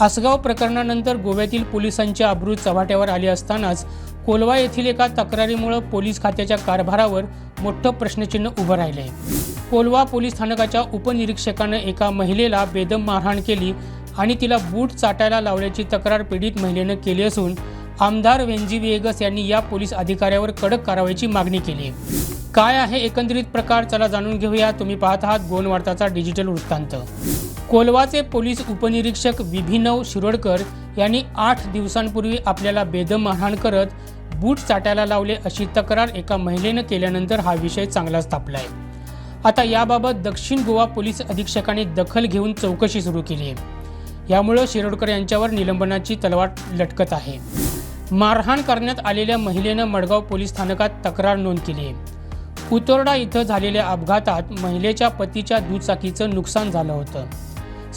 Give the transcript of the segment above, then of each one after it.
आसगाव प्रकरणानंतर गोव्यातील पोलिसांच्या अब्रू चव्हाट्यावर आली असतानाच कोलवा येथील एका तक्रारीमुळे पोलीस खात्याच्या कारभारावर मोठं प्रश्नचिन्ह उभं राहिले कोलवा पोलीस स्थानकाच्या उपनिरीक्षकानं एका महिलेला बेदम मारहाण केली आणि तिला बूट चाटायला लावल्याची तक्रार पीडित महिलेनं केली असून आमदार वेंजी वेगस यांनी या पोलीस अधिकाऱ्यावर कडक कारवाईची मागणी केली. काय आहे एकंदरीत प्रकार? चला जाणून घेऊया. तुम्ही पाहत आहात गोन वार्ताचा डिजिटल वृत्तांत. कोलवाचे पोलीस उपनिरीक्षक विभिनव शिरोडकर यांनी आठ दिवसांपूर्वी आपल्याला बेदम मारहाण करत बूट चाटायला लावले अशी तक्रार एका महिलेनं केल्यानंतर हा विषय चांगलाच तापला आहे आता याबाबत दक्षिण गोवा पोलीस अधीक्षकांनी दखल घेऊन चौकशी सुरू केली आहे यामुळं शिरोडकर यांच्यावर निलंबनाची तलवार लटकत आहे. मारहाण करण्यात आलेल्या महिलेनं मडगाव पोलीस स्थानकात तक्रार नोंद केली आहे उतोरडा इथं झालेल्या अपघातात महिलेच्या पतीच्या दुचाकीचं नुकसान झालं होतं.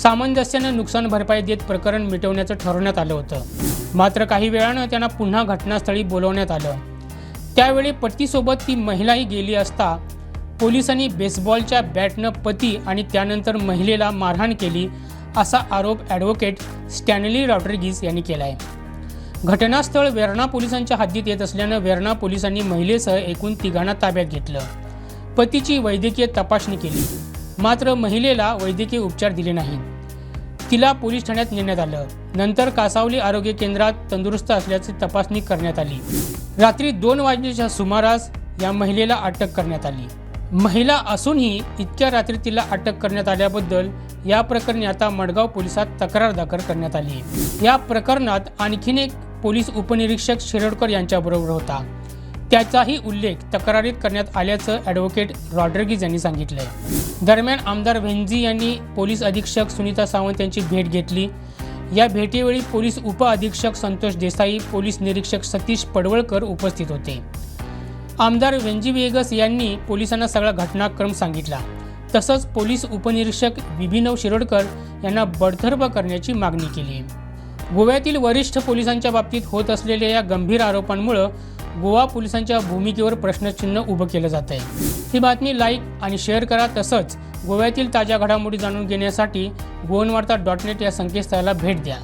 सामंजस्यानं नुकसान भरपाई देत प्रकरण मिटवण्याचं ठरवण्यात आलं होतं. मात्र काही वेळानं त्यांना पुन्हा घटनास्थळी बोलवण्यात आलं. त्यावेळी पतीसोबत ती महिलाही गेली असता पोलिसांनी बेसबॉलच्या बॅटनं पती आणि त्यानंतर महिलेला मारहाण केली असा आरोप ॲडव्होकेट स्टॅनली रॉड्रिगीज यांनी केला आहे घटनास्थळ वेर्णा पोलिसांच्या हद्दीत येत असल्यानं वेर्णा पोलिसांनी महिलेसह एकूण तिघांना ताब्यात घेतलं. पतीची वैद्यकीय तपासणी केली. मात्र महिलेला वैद्यकीय उपचार दिले नाहीत तिला पोलीस ठाण्यात नेण्यात आलं. नंतर कासावली आरोग्य केंद्रात तंदुरुस्त असल्याची तपासणी करण्यात आली. रात्री दोन वाजण्याच्या सुमारास या महिलेला अटक करण्यात आली. महिला असूनही इतक्या रात्री तिला अटक करण्यात आल्याबद्दल या प्रकरणी आता मडगाव पोलिसात तक्रार दाखल करण्यात आली. या प्रकरणात आणखीन एक पोलीस उपनिरीक्षक शिरोडकर यांच्याबरोबर होता. त्याचाही उल्लेख तक्रारीत करण्यात आल्याचं ॲडव्होकेट रॉड्रिगीज यांनी सांगितलंय. दरम्यान आमदार व्हेंझी यांनी पोलीस अधीक्षक सुनीता सावंत यांची भेट घेतली. या भेटीवेळी पोलीस उप अधीक्षक संतोष देसाई पोलीस निरीक्षक सतीश पडवळकर उपस्थित होते. आमदार वेंजी वेगस यांनी पोलिसांना सगळा घटनाक्रम सांगितला. तसंच पोलीस उपनिरीक्षक विभिनव शिरोडकर यांना बडतर्फ करण्याची मागणी केली. गोव्यातील वरिष्ठ पोलिसांच्या बाबतीत होत असलेल्या या गंभीर आरोपांमुळं गोवा पोलिसांच्या भूमिकेवर प्रश्नचिन्ह उभं केलं जात आहे ही बातमी लाईक आणि शेअर करा तसंच गोव्यातील ताज्या घडामोडी जाणून घेण्यासाठी गोवनवार्ता डॉट नेट या संकेतस्थळाला भेट द्या.